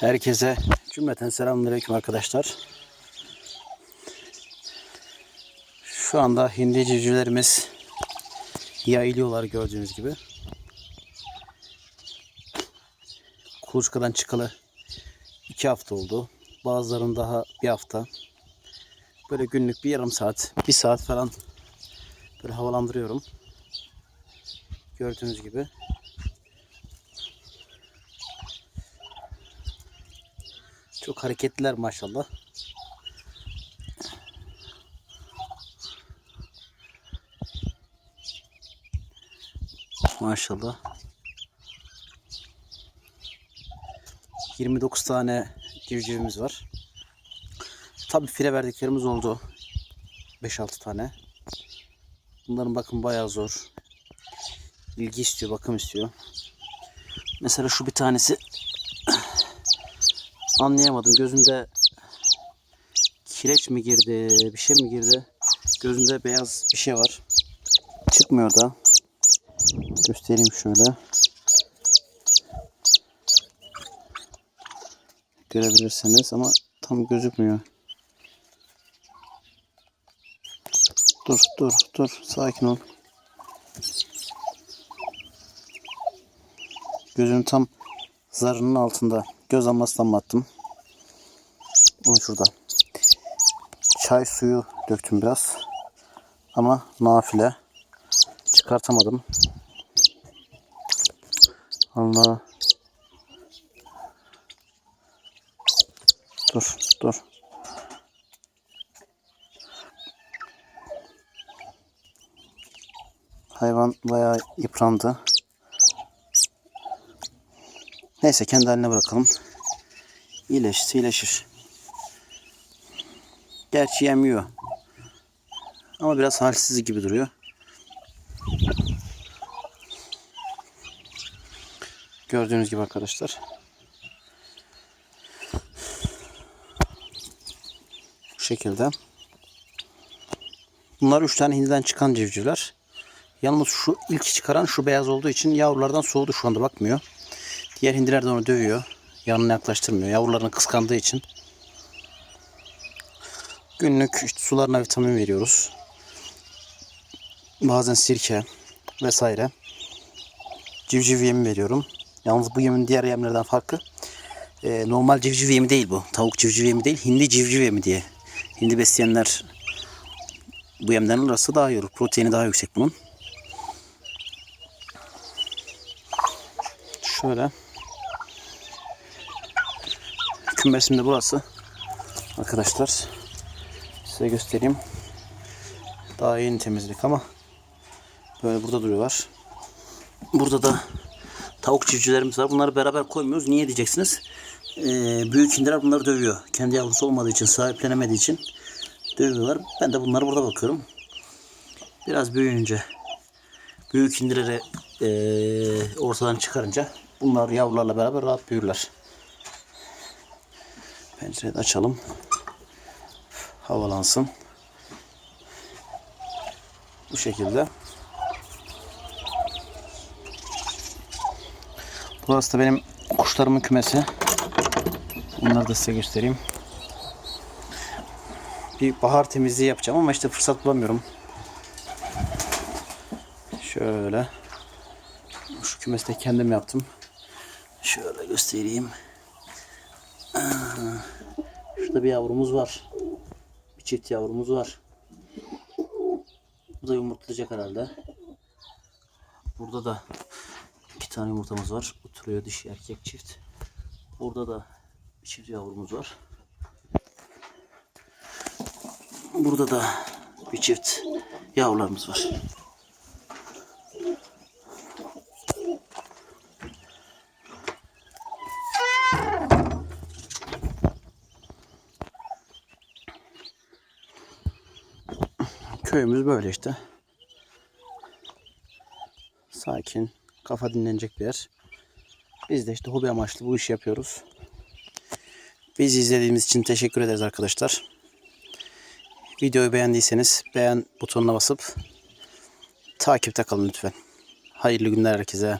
Herkese cümleten selamünaleyküm arkadaşlar. Şu anda hindi civcivlerimiz yayılıyorlar gördüğünüz gibi. Kuluçkadan çıkalı iki hafta oldu. Bazılarının daha bir hafta. Böyle günlük bir yarım saat, bir saat falan böyle havalandırıyorum. Gördüğünüz gibi. Çok hareketliler maşallah. Maşallah. 29 tane civcivimiz var. Tabi file verdiklerimiz oldu. 5-6 tane. Bunların bakım bayağı zor. İlgi istiyor, bakım istiyor. Mesela şu bir tanesi anlayamadım. Gözünde kireç mi girdi, bir şey mi girdi? Gözünde beyaz bir şey var. Çıkmıyor da. Göstereyim şöyle. Görebilirsiniz ama tam gözükmüyor. Dur, dur, dur. Sakin ol. Gözünün tam zarının altında. Göz amasından attım. Onu şurada. Çay suyu döktüm biraz. Ama nafile. Çıkartamadım. Allah. Dur, dur. Hayvan bayağı yıprandı. Neyse kendi haline bırakalım. İyileşirse iyileşir. Gerçi yemiyor. Ama biraz halsiz gibi duruyor. Gördüğünüz gibi arkadaşlar. Bu şekilde. Bunlar 3 tane hindiden çıkan civcivler. Yalnız şu ilk çıkaran şu beyaz olduğu için yavrulardan soğudu şu anda bakmıyor. Diğer hindiler de onu dövüyor. Yanına yaklaştırmıyor. Yavrularını kıskandığı için. Günlük işte sularına vitamin veriyoruz. Bazen sirke vesaire. Civciv yemi veriyorum. Yalnız bu yemin diğer yemlerden farkı e, normal civciv yemi değil bu. Tavuk civciv yemi değil. Hindi civciv yemi diye. Hindi besleyenler bu yemden arası daha iyi olur. Proteini daha yüksek bunun. Şöyle. Kümesim de burası. Arkadaşlar. Size göstereyim. Daha yeni temizlik ama böyle burada duruyorlar. Burada da tavuk civcivlerimiz var. Bunları beraber koymuyoruz. Niye diyeceksiniz? Ee, büyük hindiler bunları dövüyor. Kendi yavrusu olmadığı için, sahiplenemediği için dövüyorlar. Ben de bunlara burada bakıyorum. Biraz büyüyünce büyük hindileri ee, ortadan çıkarınca bunlar yavrularla beraber rahat büyürler. Pencereyi açalım. Havalansın. Bu şekilde. Burası da benim kuşlarımın kümesi. Bunları da size göstereyim. Bir bahar temizliği yapacağım ama işte fırsat bulamıyorum. Şöyle. Şu kümesi de kendim yaptım. Şöyle göstereyim. Şurada bir yavrumuz var. Bir çift yavrumuz var. Bu da yumurtlayacak herhalde. Burada da iki tane yumurtamız var. Oturuyor dişi erkek çift. Burada da bir çift yavrumuz var. Burada da bir çift yavrularımız var. Köyümüz böyle işte. Sakin, kafa dinlenecek bir yer. Biz de işte hobi amaçlı bu işi yapıyoruz. Bizi izlediğiniz için teşekkür ederiz arkadaşlar. Videoyu beğendiyseniz beğen butonuna basıp takipte kalın lütfen. Hayırlı günler herkese.